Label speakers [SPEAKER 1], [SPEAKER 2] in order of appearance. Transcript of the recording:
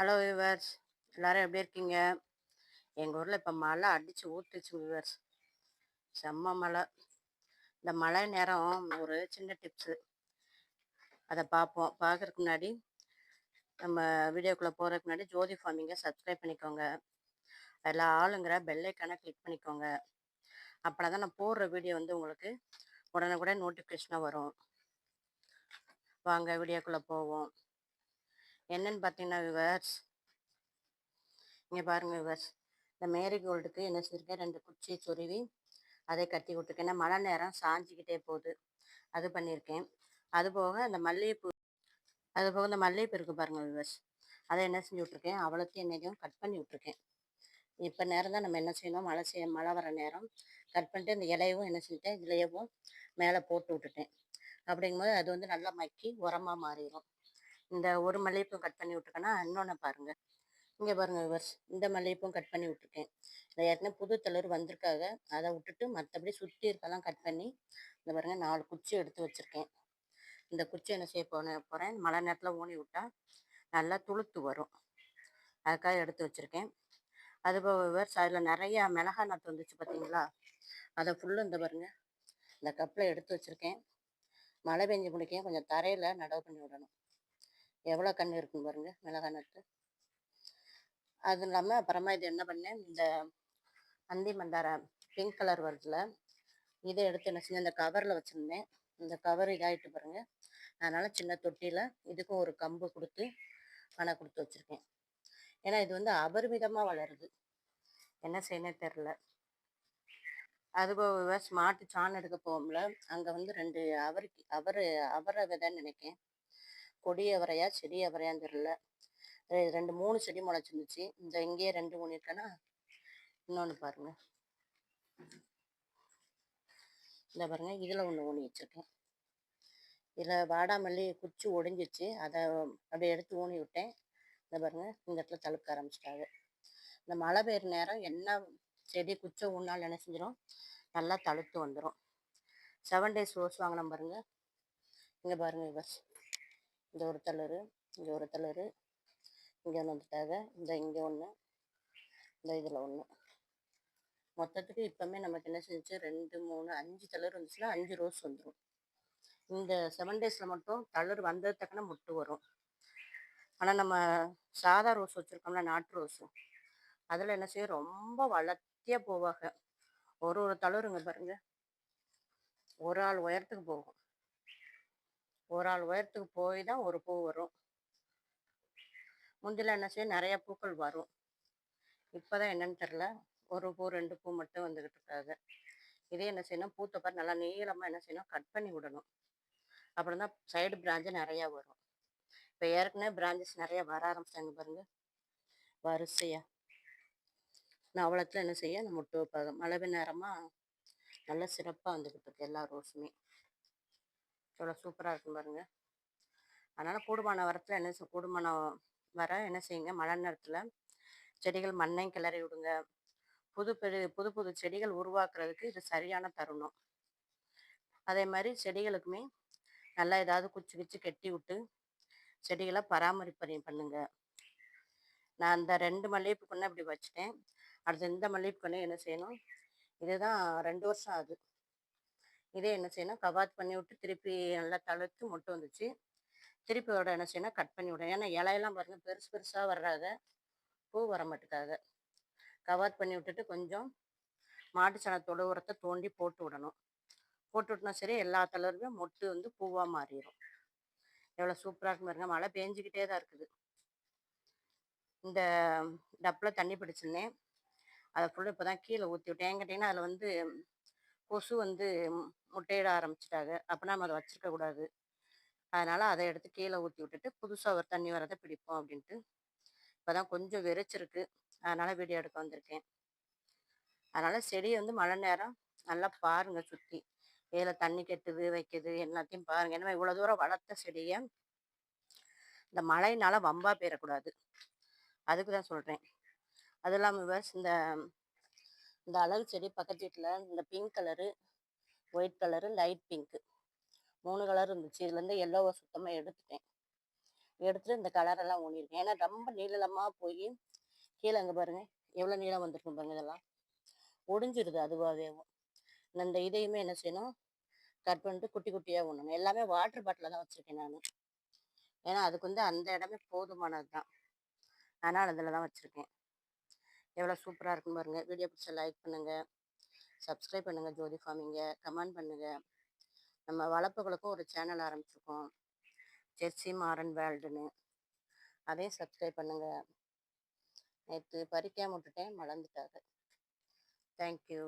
[SPEAKER 1] Hello viewers எல்லாரும் எப்படி இருக்கீங்க? எங்கள் ஊரில் இப்போ மழை அடித்து ஊற்றுச்சு விவர்ஸ் செம்ம மழை. இந்த மழை நேரம் ஒரு சின்ன டிப்ஸு அதை பார்ப்போம் பார்க்குறதுக்கு முன்னாடி நம்ம வீடியோக்குள்ளே போகிறதுக்கு முன்னாடி ஜோதி ஃபார்மிங்கை சப்ஸ்கிரைப் பண்ணிக்கோங்க. அதில் ஆளுங்கிற பெல்லைக்கான கிளிக் பண்ணிக்கோங்க. அப்படின்னா தான் நான் போடுற வீடியோ வந்து உங்களுக்கு உடனுக்குடன் நோட்டிஃபிகேஷனாக வரும். வாங்க வீடியோக்குள்ளே போவோம். என்னன்னு பார்த்தீங்கன்னா விவர்ஸ். இங்கே பாருங்க விவர்ஸ். இந்த மேரிகோல்டுக்கு என்ன செஞ்சுருக்கேன் ரெண்டு குச்சி சொருவி அதை கட்டி விட்டுருக்கேன். ஏன்னா மழை நேரம் சாஞ்சிக்கிட்டே போகுது. அது பண்ணியிருக்கேன். அது போக அந்த மல்லிகைப்பூ அது போக இந்த மல்லிகைப்பூ இருக்கு பாருங்க விவர்ஸ். அதை என்ன செஞ்சு விட்ருக்கேன் அவ்வளோத்தையும் என்னைக்கும் கட் பண்ணி விட்ருக்கேன் இப்போ நேரம் தான் நம்ம என்ன செய்யணும்? மழை செய்ய மழை வர நேரம் கட் பண்ணிட்டு இந்த இலையவும் என்ன செஞ்சுட்டேன்? இலையவும் மேலே போட்டு விட்டுட்டேன். அப்படிங்கும்போது அது வந்து நல்லா மக்கி உரமாக மாறிடும் இந்த ஒரு மல்லிகைப்பூ கட் பண்ணி விட்டுருக்கேன்னா இன்னொன்று பாருங்கள் இங்கே பாருங்கள் விவர்ஸ் இந்த மல்லிகைப்பூவும் கட் பண்ணி விட்டுருக்கேன். இந்த ஏற்கனவே புது தளர் வந்திருக்காக அதை விட்டுட்டு மற்றபடி சுற்றி இருக்கெல்லாம் கட் பண்ணி இந்த பாருங்கள் நாலு குச்சி எடுத்து வச்சுருக்கேன். இந்த குச்சி என்ன செய்ய போன போகிறேன் மழை நேரத்தில் ஊனி விட்டால் நல்லா துளுத்து வரும். அதுக்காக எடுத்து வச்சுருக்கேன். அது போக விவர்ஸ் அதில் நிறையா மிளகா நாற்று வந்துச்சு பார்த்தீங்களா அதை ஃபுல்லும் இந்த பாருங்கள் இந்த கப்பில் எடுத்து வச்சுருக்கேன். மழை பெஞ்சு முடிக்க கொஞ்சம் தரையில் நடவு பண்ணி விடணும். எவ்வளோ கன்று இருக்குன்னு பாருங்கள் மிளகாய் நட்டு. அது இல்லாமல் அப்புறமா இது என்ன பண்ணேன் இந்த அந்தி மந்தார பிங்க் கலர் வருதுல இதை எடுத்து என்ன செஞ்சேன் இந்த கவரில் வச்சுருந்தேன். இந்த கவர் இதாகிட்டு பாருங்கள் அதனால் சின்ன தொட்டியில் இதுக்கும் ஒரு கம்பு கொடுத்து பணம் கொடுத்து வச்சுருக்கேன். ஏன்னா இது வந்து அபரிமிதமாக வளருது. என்ன செய்யணும் தெரில அதுபோக மாட்டு சாணம் எடுக்க போகும்ல அங்கே வந்து ரெண்டு அவருக்கு அவர் அவரை விதைன்னு நினைக்கேன். கொடி அவரையா செடி அவரையான்னு தெரியல. ரெ- ரெண்டு மூணு செடி முளைச்சிருந்துச்சு. இந்த இங்கேயே ரெண்டு மூணு இருக்கேன்னா இன்னொன்று பாருங்க. இந்த பாருங்க இதில் ஒன்று ஊனி வச்சுருக்கேன். இதில் வாடாமல்லி குச்சி ஒடிஞ்சிச்சு அதை அப்படியே எடுத்து ஊனி விட்டேன். இந்த பாருங்க இந்த இடத்துல தழுக்க ஆரம்பிச்சிட்டாங்க இந்த மழை பெய்யுற நேரம் என்ன செடி குச்சை ஊனாலும் என்ன செஞ்சிடும் நல்லா தழுத்து வந்துடும் செவன் டேஸ் ரோஸ் வாங்கினோம் பாருங்க. இங்கே பாருங்க பஸ் இந்த ஒரு தளரு இங்கே ஒரு தளரு இங்கே ஒன்று வந்துட்டாங்க இந்த இங்கே ஒன்று இந்த இதில் ஒன்று மொத்தத்துக்கு இப்போமே நமக்கு என்ன செஞ்சு ரெண்டு மூணு அஞ்சு தளர் வந்துச்சுன்னா அஞ்சு ரோஸ் வந்துடும் இந்த செவன் டேஸில் மட்டும் தளர் வந்தது தக்கன முட்டு வரும். ஆனால் நம்ம சாதா ரோஸ் வச்சுருக்கோம்ல நாட்டு ரோஸு அதில் என்ன செய்யும்? ரொம்ப வளர்த்தியாக போவாங்க. ஒரு ஒரு தளருங்க பாருங்கள் ஒரு ஆள் உயரத்துக்கு போகும். ஒரு ஆள் உயரத்துக்கு போய் தான் ஒரு பூ வரும். முந்தில என்ன செய்யும் நிறைய பூக்கள் வரும். இப்போதான் என்னன்னு தெரில ஒரு பூ ரெண்டு பூ மட்டும் வந்துக்கிட்டு இருக்காங்க. இதே என்ன செய்யணும் பூத்த நல்லா நீளமாக என்ன செய்யணும் கட் பண்ணி விடணும். அப்புறம் தான் சைடு பிராஞ்சு நிறையா வரும். இப்போ ஏற்கனவே பிராஞ்சஸ் நிறைய வர ஆரம்பிச்சிட்டாங்க பாருங்க. வரிசையா. நான் அவ்வளோத்துல என்ன செய்ய நம்ம முட்டு வைப்பாங்க மழை நேரமாக நல்லா சிறப்பாக வந்துக்கிட்டு இருக்கு எல்லா ரோஸுமே எவ்வளோ சூப்பராக இருக்கும் பாருங்கள் அதனால் கூடுமான வரத்தில் என்ன செய்- கூடுமான வர என்ன செய்யுங்க மழை நேரத்தில் செடிகள் மண்ணையும் கிளறி விடுங்க. புது பெரு புது புது செடிகள் உருவாக்குறதுக்கு இது சரியான தருணம். அதே மாதிரி செடிகளுக்குமே நல்லா ஏதாவது குச்சி குச்சி கட்டி விட்டு செடிகளை பராமரிப்பறி பண்ணுங்க. நான் அந்த ரெண்டு மல்லிகைப்பூ இப்படி வச்சுட்டேன். அடுத்து இந்த மல்லிகைப்பூ என்ன செய்யணும் இதுதான் ரெண்டு வருஷம் ஆகுது. இதே என்ன செய்யணும்? கவாத் பண்ணி விட்டு திருப்பி நல்லா தளர்த்து மொட்டு வந்துச்சு. திருப்பி விட என்ன செய்யணும்? கட் பண்ணி விடணும். ஏன்னா இலையெல்லாம் பாருங்க பெருசு பெருசாக வர்றாத பூ வர மாட்டுக்காக. கவாத் பண்ணி விட்டுட்டு கொஞ்சம் மாட்டு சாணத்தோட உரத்தை தோண்டி போட்டு விடணும். போட்டு விட்டனா சரி எல்லா தளர்வுமே மொட்டு வந்து பூவாக மாறிடும் எவ்வளோ சூப்பராக இருக்கு பாருங்க. மழை பேஞ்சிக்கிட்டே தான் இருக்குது. இந்த டப்பில் தண்ணி பிடிச்சிருந்தேன். அதை ஃபுல்லாக இப்போ தான் கீழே ஊற்றி விட்டேன். ஏன் கேட்டிங்கன்னா அதில் வந்து கொசு வந்து முட்டையிட ஆரம்பிச்சிட்டாங்க. அப்போ நம்ம அதை வச்சிருக்க கூடாது. அதனால அதை எடுத்து கீழே ஊற்றி விட்டுட்டு புதுசாக ஒரு தண்ணி வரதை பிடிப்போம் அப்படின்ட்டு. இப்போ தான் கொஞ்சம் வெறிச்சிருக்கு. அதனால வீடியோ எடுக்க வந்திருக்கேன். அதனால செடியை வந்து மழை நேரம் நல்லா பாருங்க சுற்றி இதில் தண்ணி கெட்டுது வைக்குது எல்லாத்தையும் பாருங்க. ஏன்னா இவ்வளோ தூரம் வளர்த்த செடியை இந்த மழையினால வம்பா போயிடக்கூடாது அதுக்கு தான் சொல்கிறேன் அது இல்லாமல் இந்த இந்த அழகு செடி பக்கத்து வீட்டில் இந்த pink colour white colour light pink மூணு கலர் இருந்துச்சு. இதுலேருந்து எல்லோவை சுத்தமாக எடுத்துட்டேன். எடுத்துட்டு இந்த கலரெல்லாம் ஊனியிருக்கேன் ஏன்னா ரொம்ப நீளமாக போய் கீழே அங்கே பாருங்கள் எவ்வளோ நீளம் வந்திருக்கும் பாருங்க இதெல்லாம். ஒடிஞ்சிருது அதுவாகவேவும் இந்த இதையுமே என்ன செய்யணும்? கட் பண்ணிட்டு குட்டி குட்டியாக ஊனணும். எல்லாமே வாட்டர் பாட்டில் தான் வச்சுருக்கேன் நான். ஏன்னா அதுக்கு வந்து அந்த இடமே போதுமானது தான் அதனால் அதில் தான் வச்சுருக்கேன். எவ்வளோ சூப்பராக இருக்கும் பாருங்கள் வீடியோ பிடிச்ச லைக் பண்ணுங்கள் சப்ஸ்கிரைப் பண்ணுங்கள் ஜோதி ஃபார்மிங்க. கமெண்ட் பண்ணுங்கள் நம்ம வளர்ப்புகளுக்கும் ஒரு சேனல் ஆரம்பிச்சிருக்கோம். ஜெர்சி மாரன் வேர்ல்டுன்னு அதையும் சப்ஸ்கிரைப் பண்ணுங்கள் நேற்று பறிக்காம விட்டுட்டேன் மலர்ந்துட்டாரு தேங்க்யூ